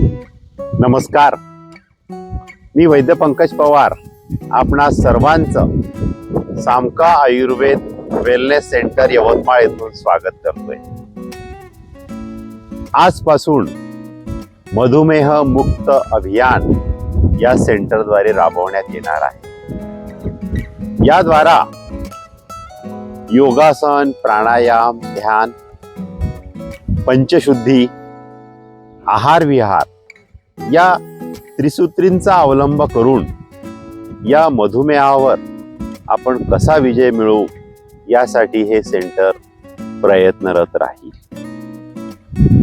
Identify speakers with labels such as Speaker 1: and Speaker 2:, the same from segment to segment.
Speaker 1: नमस्कार. मी वैद्य पंकज पवार आपणा सर्वांचं सामका आयुर्वेद वेलनेस सेंटर यवतमाळ येथून स्वागत करतोय. आजपासून मधुमेह मुक्त अभियान या सेंटरद्वारे राबवण्यात येणार आहे. याद्वारा योगासन प्राणायाम ध्यान पंचशुद्धी आहार विहार या त्रिसूत्रींचा अवलंब करून या मधुमेहावर आपण कसा विजय मिळवू यासाठी हे सेंटर प्रयत्नरत राहील.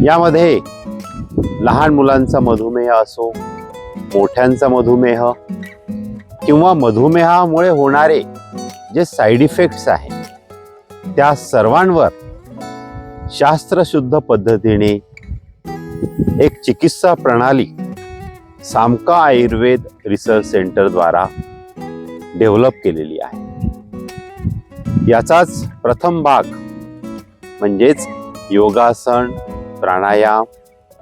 Speaker 1: यामध्ये लहान मुलांचा मधुमेह असो मोठ्यांचा मधुमेह किंवा मधुमेहामुळे होणारे जे साईड इफेक्ट्स आहेत त्या सर्वांवर शास्त्रशुद्ध पद्धतीने एक चिकित्सा प्रणाली सामका आयुर्वेद रिसर्च सेंटर द्वारा डेव्हलप केलेली आहे. याचाच प्रथम भाग म्हणजेच योगासन प्राणायाम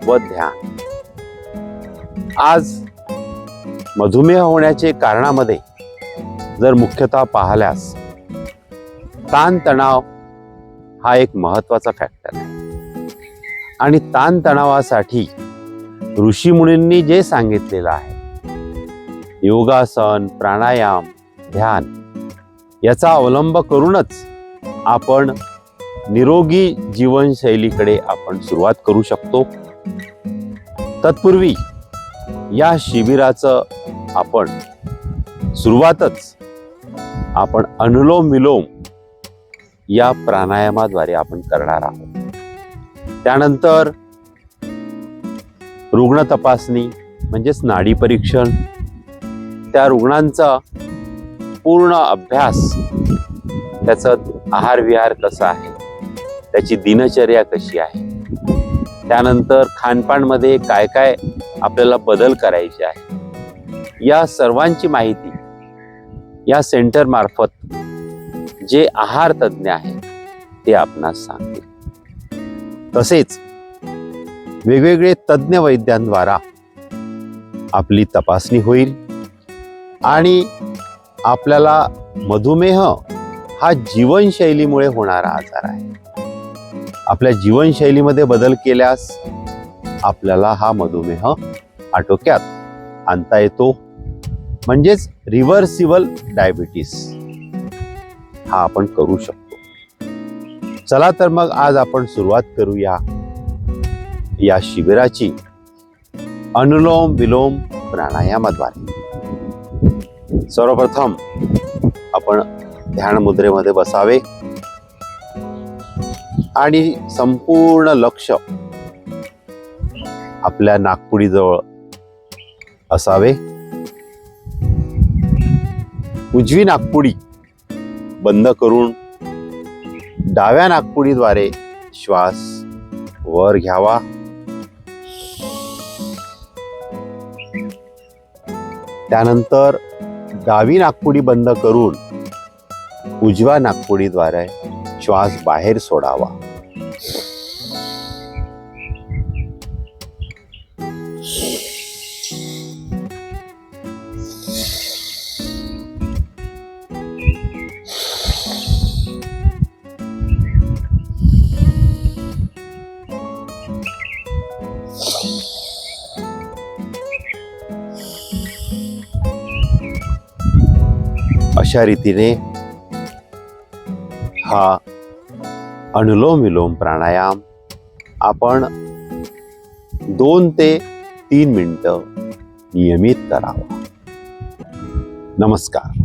Speaker 1: व ध्यान. आज मधुमेह होण्याचे कारणामध्ये जर मुख्यतः पाहिल्यास ताणतणाव हा एक महत्त्वाचा फॅक्टर आहे. आणि ताणतणावासाठी ऋषीमुनींनी जे सांगितलेलं आहे. योगासन प्राणायाम ध्यान याचा अवलंब करूनच आपण निरोगी जीवनशैलीकडे आपण सुरुवात करू शकतो. तत्पूर्वी या शिबिराचं आपण सुरुवातच आपण अनुलोम विलोम या प्राणायामाद्वारे आपण करणार आहोत. त्यानंतर रुग्ण तपासणी म्हणजेच नाडी परीक्षण. त्या रुग्णांचा पूर्ण अभ्यास त्याचं आहार विहार कसा आहे. त्याची दिनचर्या कशी आहे? त्यानंतर खानपानमध्ये काय काय आपल्याला बदल करायचे आहे? या सर्वांची माहिती या सेंटरमार्फत जे आहार तज्ज्ञ आहेत ते आपणास सांगतील. तसेच वेगवेगळे तज्ज्ञ वैद्यांद्वारा आपली तपासणी होईल आणि आपल्याला मधुमेह हा जीवनशैलीमुळे होणारा आजार आहे. आपल्या जीवनशैलीमध्ये बदल केल्यास आपल्याला हा मधुमेह आटोक्यात आणता येतो. म्हणजेच रिव्हर्सिबल डायबिटीस हा आपण करू शकतो. चला तर मग आज आपण सुरुवात करूया या शिबिराची अनुलोम विलोम प्राणायामाद्वारे. सर्वप्रथम आपण ध्यान मुद्रेमध्ये बसावे आणि संपूर्ण लक्ष आपल्या नागपुडीजवळ असावे. उजवी नागपुडी बंद करून डाव्या नागपुडीद्वारे श्वास वर घ्यावा. त्यानंतर डावी नागपुडी बंद करून उजव्या नागपुडीद्वारे श्वास बाहेर सोडावा. अशा रीतीने हा अनुलोम विलोम प्राणायाम आपण दोन ते तीन मिनटं नियमित करावा. नमस्कार.